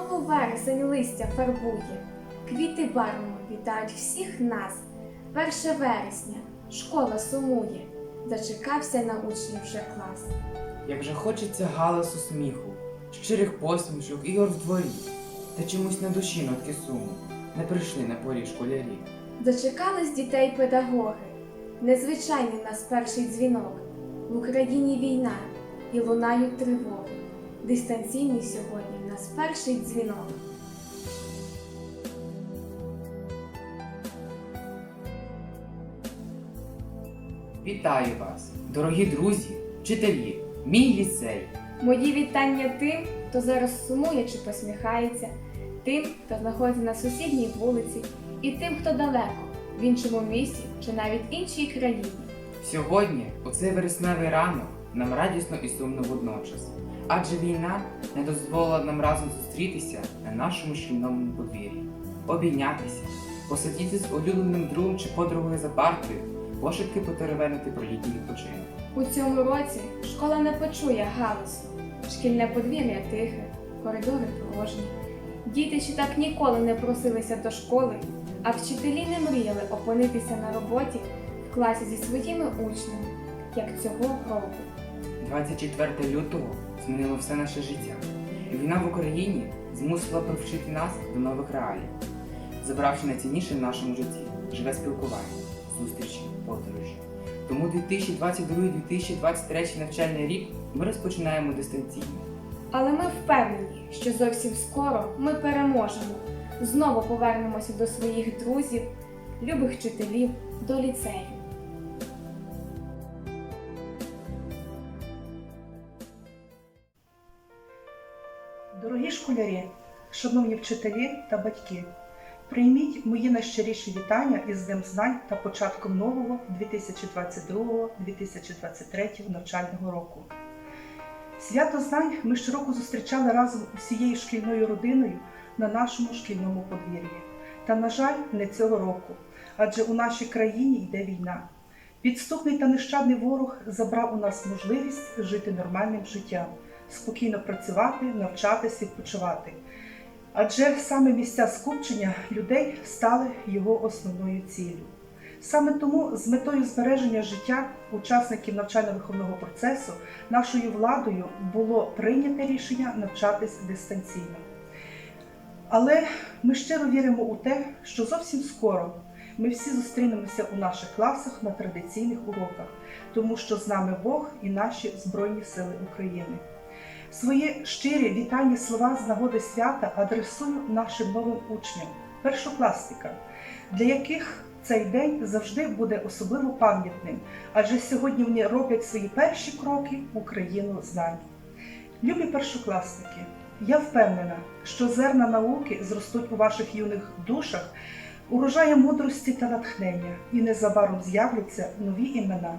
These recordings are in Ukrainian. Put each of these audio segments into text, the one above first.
Знову вересень листя фарбує, квіти барвами вітають всіх нас. Перше вересня, школа сумує, зачекався на учнів вже клас. Як же хочеться галасу сміху, щирих посмішок, ігор в дворі, та чомусь на душі нотки суму не прийшли на порі школярі. Дочекались дітей педагоги, незвичайний нас перший дзвінок. В Україні війна і лунають тривоги. Дистанційний сьогодні в нас перший дзвінок. Вітаю вас, дорогі друзі, вчителі, мій ліцей. Мої вітання тим, хто зараз сумує чи посміхається, тим, хто знаходиться на сусідній вулиці, і тим, хто далеко, в іншому місті чи навіть іншій країні. Сьогодні, у цей вересневий ранок, нам радісно і сумно водночас. Адже війна не дозволила нам разом зустрітися на нашому шкільному подвір'ї, обійнятися, посидіти з улюбленим другом чи подругою за партою, пошепки потеревенити про літній відпочинок. У цьому році школа не почує галасу, шкільне подвір'я тихе, коридори порожні. Діти ще так ніколи не просилися до школи, а вчителі не мріяли опинитися на роботі в класі зі своїми учнями, як цього року. 24 лютого змінило все наше життя. І війна в Україні змусила привчити нас до нових реалій, забравши найцінніше в нашому житті живе спілкування, зустрічі, подорожі. Тому 2022-2023 навчальний рік ми розпочинаємо дистанційно. Але ми впевнені, що зовсім скоро ми переможемо. Знову повернемося до своїх друзів, любих вчителів, до ліцею. Дорогі школярі, шановні вчителі та батьки, прийміть мої найщиріші вітання із Днем знань та початком нового 2022-2023 навчального року. Свято знань ми щороку зустрічали разом усією шкільною родиною на нашому шкільному подвір'ї. Та, на жаль, не цього року, адже у нашій країні йде війна. Підступний та нещадний ворог забрав у нас можливість жити нормальним життям спокійно працювати, навчатись, відпочивати. Адже саме місця скупчення людей стали його основною ціллю. Саме тому з метою збереження життя учасників навчально-виховного процесу нашою владою було прийнято рішення навчатись дистанційно. Але ми щиро віримо у те, що зовсім скоро ми всі зустрінемося у наших класах на традиційних уроках, тому що з нами Бог і наші Збройні Сили України. Свої щирі вітальні слова з нагоди свята адресую нашим новим учням, першокласникам, для яких цей день завжди буде особливо пам'ятним, адже сьогодні вони роблять свої перші кроки в Україну знань. Любі першокласники, я впевнена, що зерна науки зростуть у ваших юних душах, урожаєм мудрості та натхнення, і незабаром з'являться нові імена,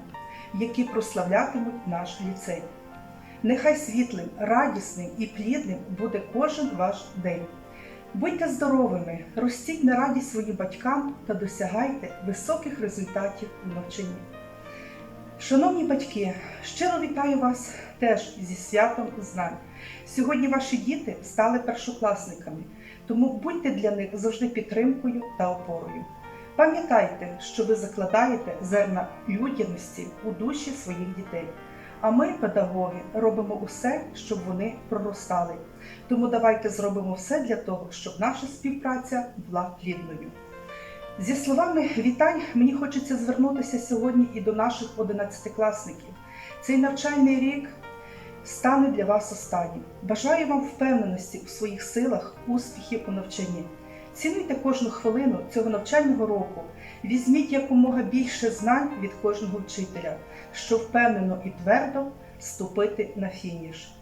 які прославлятимуть наш ліцей. Нехай світлим, радісним і плідним буде кожен ваш день. Будьте здоровими, ростіть на радість своїм батькам та досягайте високих результатів у навчанні. Шановні батьки, щиро вітаю вас теж зі святом знань. Сьогодні ваші діти стали першокласниками, тому будьте для них завжди підтримкою та опорою. Пам'ятайте, що ви закладаєте зерна людяності у душі своїх дітей. А ми, педагоги, робимо усе, щоб вони проростали. Тому давайте зробимо все для того, щоб наша співпраця була плідною. Зі словами вітань мені хочеться звернутися сьогодні і до наших одинадцятикласників. Цей навчальний рік стане для вас останнім. Бажаю вам впевненості у своїх силах, успіхів у навчанні. Цінуйте кожну хвилину цього навчального року. Візьміть якомога більше знань від кожного вчителя, щоб впевнено і твердо ступити на фініш.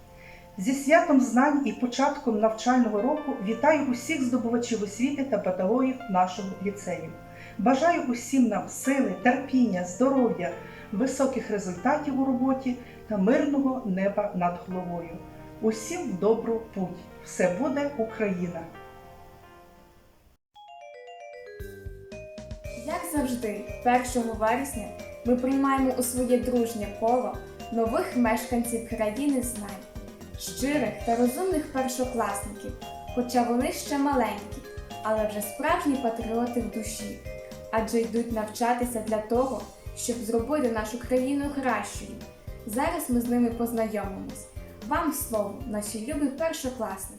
Зі святом знань і початком навчального року вітаю усіх здобувачів освіти та педагогів нашого ліцею. Бажаю усім нам сили, терпіння, здоров'я, високих результатів у роботі та мирного неба над головою. Усім в добру путь! Все буде Україна! Як завжди, 1 вересня ми приймаємо у своє дружнє коло нових мешканців країни знань, щирих та розумних першокласників, хоча вони ще маленькі, але вже справжні патріоти в душі, адже йдуть навчатися для того, щоб зробити нашу країну кращою. Зараз ми з ними познайомимось. Вам слово, наші любі першокласники.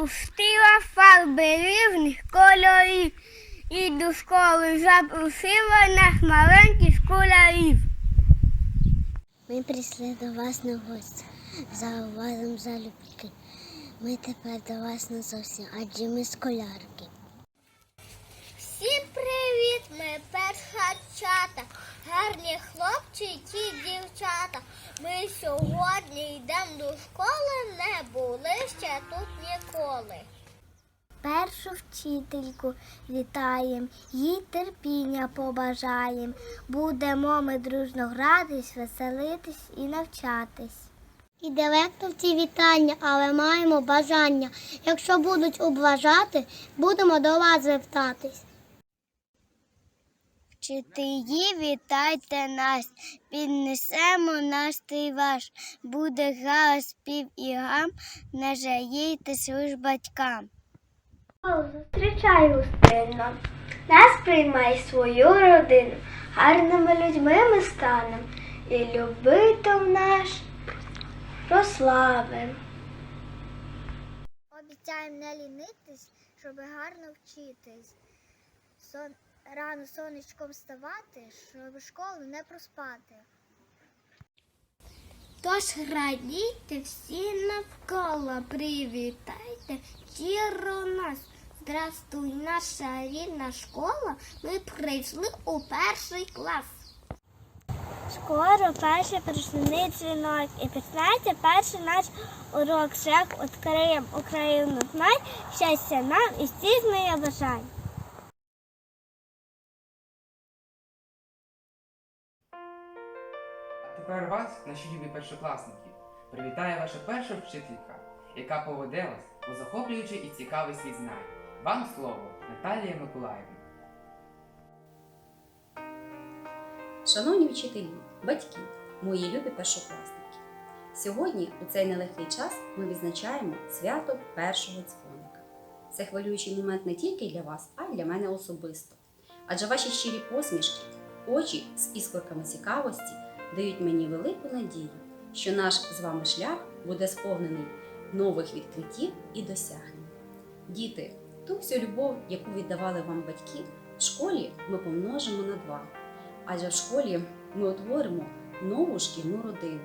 Розпустила фарби різних кольорів і до школи запросила нас маленьких школярів. Ми прийшли до вас на гості за увазом залюбки. Ми тепер до вас не зовсім, адже ми школярки. Всім привіт, ми першачата, гарні хлопчики і дівчата. Ми сьогодні йдемо до школи, не були ще тут ніколи. Першу вчительку вітаєм, їй терпіння побажаєм. Будемо ми дружно гратись, веселитись і навчатись. І директорці вітання, але маємо бажання. Якщо будуть облажати, будемо до вас звертатись. Вчителі, вітайте нас, піднесемо настрій ваш. Буде гала спів і гам, не жалійтесь ви ж батькам. Зустрічай гостинно, нас приймай свою родину, гарними людьми ми станем, і любитом наш прославим. Обіцяємо не лінитись, щоб гарно вчитись. Сон... Рано сонечком вставати, щоб школу не проспати. Тож радійте всі навколо, привітайте щиро нас. Здрастуй, наша рідна школа. Ми прийшли у перший клас. Скоро перший прийшли дзвінок і починається перший наш урок. Шлях відкриємо Україну знай, щастя нам і моє бажань. Тепер вас, наші любі першокласники, привітає ваша перша вчителька, яка поведе вас у захоплюючий і цікавий світ знань. Вам слово, Наталія Миколаївна. Шановні вчителі, батьки, мої любі першокласники. Сьогодні, у цей нелегкий час, ми відзначаємо свято першого дзвоника. Це хвилюючий момент не тільки для вас, а й для мене особисто. Адже ваші щирі посмішки, очі з іскорками цікавості дають мені велику надію, що наш з вами шлях буде сповнений нових відкриттів і досягнень. Діти, ту всю любов, яку віддавали вам батьки, в школі ми помножимо на два. Адже в школі ми утворимо нову шкільну родину,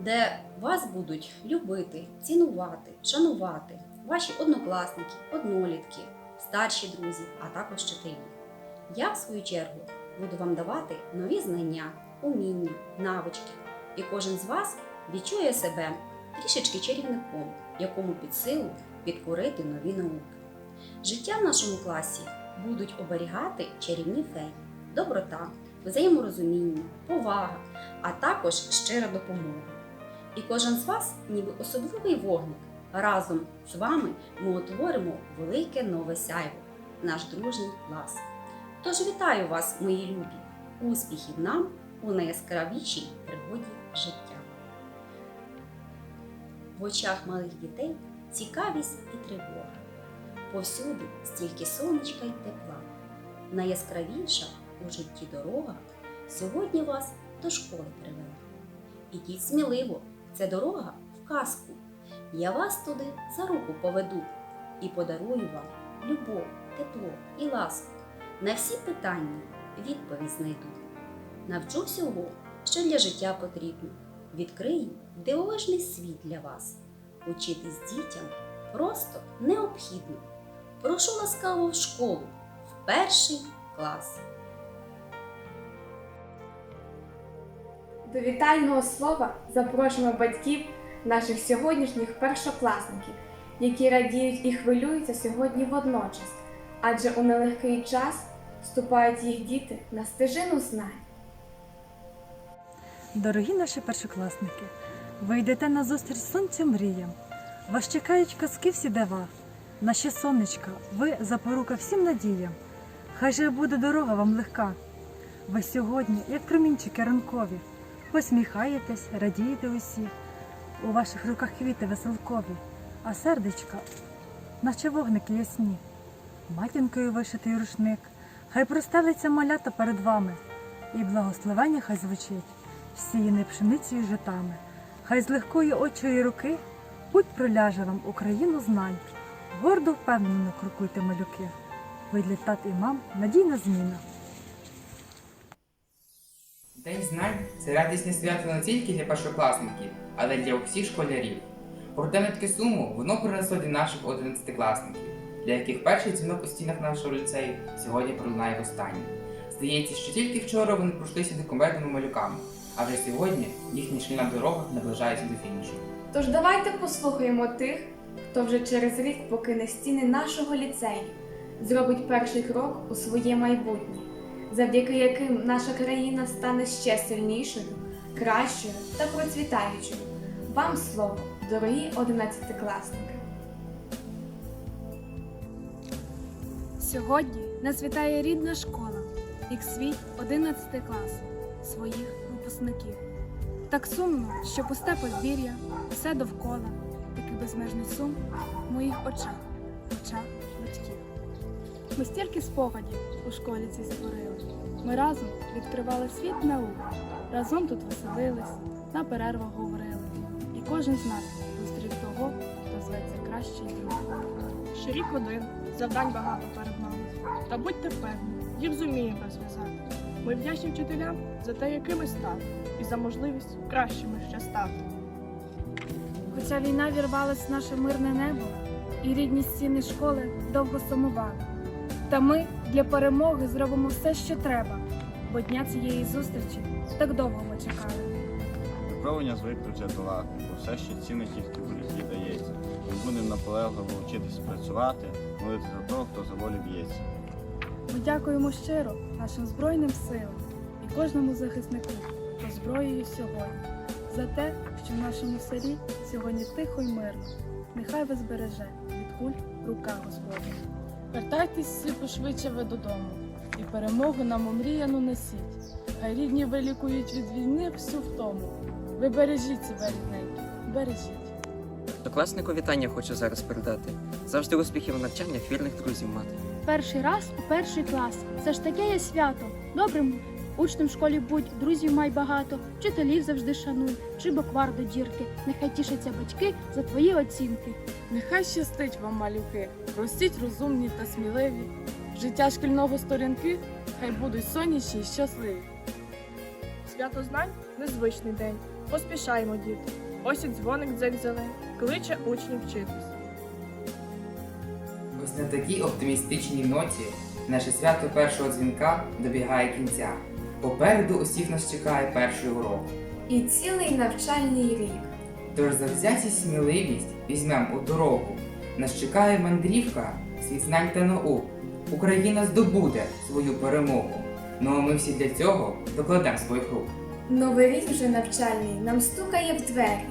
де вас будуть любити, цінувати, шанувати ваші однокласники, однолітки, старші друзі, а також вчителі. Я, в свою чергу, буду вам давати нові знання, уміння, навички, і кожен з вас відчує себе трішечки чарівником, якому під силу підкорити нові науки. Життя в нашому класі будуть оберігати чарівні феї, доброта, взаєморозуміння, повага, а також щира допомога. І кожен з вас, ніби особливий вогник, разом з вами ми утворимо велике нове сяйво, наш дружній клас. Тож вітаю вас, мої любі! Успіхів нам у найяскравішій пригоді життя. В очах малих дітей цікавість і тривога. Повсюди стільки сонечка й тепла. Найяскравіша у житті дорога сьогодні вас до школи привела. Ідіть сміливо, це дорога в казку. Я вас туди за руку поведу і подарую вам любов, тепло і ласку. На всі питання відповідь знайду. Навчу всього, що для життя потрібно. Відкрию дивовижний світ для вас. Учитись дітям просто необхідно. Прошу ласкаво в школу в перший клас. До вітального слова запрошуємо батьків наших сьогоднішніх першокласників, які радіють і хвилюються сьогодні водночас, адже у нелегкий час вступають їх діти на стежину знань. Дорогі наші першокласники, ви йдете на зустріч сонцю мріям. Вас чекають казки всі дива. Наші сонечка, ви запорука всім надіям. Хай же буде дорога вам легка. Ви сьогодні, як промінчики ранкові, посміхаєтесь, радієте усі. У ваших руках квіти веселкові, а сердечка, наче вогники ясні. Матінкою вишитий рушник, хай простелиться малята перед вами, і благословення хай звучить всіяне пшеницею й житами. Хай з легкої очої руки путь проляже вам Україну знань. Гордо впевнено крокуйте малюки. Ви для тат і мам надійна зміна. День знань це радісне свято не тільки для першокласників, але й для усіх школярів. Проте суму воно принесло для наших одинадцятикласників, для яких перший дзвінок у стінах нашого ліцею сьогодні пролунає востаннє. Здається, що тільки вчора вони пройшлися документними малюками, а вже сьогодні їхня шкільна дорога наближається до фінішу. Тож давайте послухаємо тих, хто вже через рік покине стіни нашого ліцею, зробить перший крок у своє майбутнє, завдяки яким наша країна стане ще сильнішою, кращою та процвітаючою. Вам слово, дорогі одинадцятикласники! Сьогодні нас вітає рідна школа, як свій 11 клас своїх випускників. Так сумно, що пусте подвір'я, все довкола, такий безмежний сум в моїх очах, очах батьків. Ми стільки спогадів у школі цій створили. Ми разом відкривали світ наук, разом тут веселились, на перервах говорили. І кожен з нас зустрів того, хто зветься кращий друг. Ще рік один, завдань багато перед нами. Та будьте впевнені, їх зуміємо розв'язати. Ми вдячні вчителям за те, якими стали, і за можливість кращими ще стати. Хоча війна вірвалась в наше мирне небо, і рідні стіни школи довго сумували. Та ми для перемоги зробимо все, що треба, бо дня цієї зустрічі так довго ми чекали. Випробування звикли вже бо все, що цінне тільки в житті дається. Ми будемо наполегливо вчитись працювати, молити за того, хто за волю б'ється. Дякуємо щиро нашим Збройним силам і кожному захиснику, хто зброєю сьогодні, за те, що в нашому селі сьогодні тихо й мирно. Нехай вас береже від куль рука Господня. Вертайтесь всі пошвидше ви додому, і перемогу нам омріяну несіть. Хай рідні вилікують від війни всю втому. Ви бережіть себе, рідненькі, бережіть. Докласнику вітання хочу зараз передати. Завжди успіхів у навчаннях вірних друзів мати. Перший раз у перший клас. Це ж таке є свято. Добрим учнем в школі будь, друзів май багато, вчителів завжди шануй, чи буквар до дірки. Нехай тішаться батьки за твої оцінки. Нехай щастить вам, малюки, ростіть розумні та сміливі. Життя шкільного сторінки хай будуть сонячні й щасливі. Свято знань незвичний день. Поспішаємо, діти. Ось і дзвоник дзень-зелень, кличе учнів вчитись. Ось на такій оптимістичній ноті наше свято першого дзвінка добігає кінця. Попереду усіх нас чекає перший урок. І цілий навчальний рік. Тож завзятість сміливість візьмем у дорогу. Нас чекає мандрівка, світ знань та наук. Україна здобуде свою перемогу. Ну а ми всі для цього докладемо своїх рук. Новий рік вже навчальний нам стукає в двері.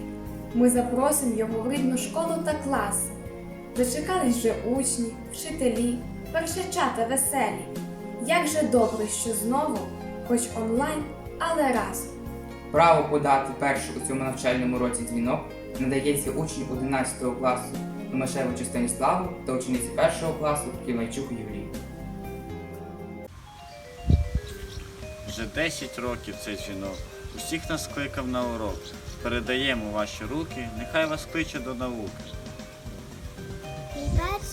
Ми запросимо його в рідну школу та класи. Зачекались вже учні, вчителі, першачата веселі. Як же добре, що знову, хоч онлайн, але разом. Право подати перший у цьому навчальному році дзвінок надається учню 11 класу Томашевичу Станіславу та учениці 1 класу Кілайчук Юлії. Вже 10 років цей дзвінок. Усіх нас кликав на урок. Передаємо ваші руки, нехай вас кличе до науки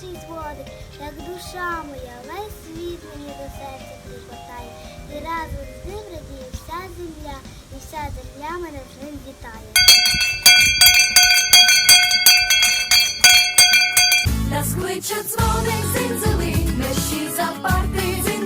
душі зводить, як душа моя, весь світ мені до серця припадає. І разом з ним радіє вся земля, і вся земля мене з ним вітає. Нас кличе дзвоник зинзели, мерщі за парти.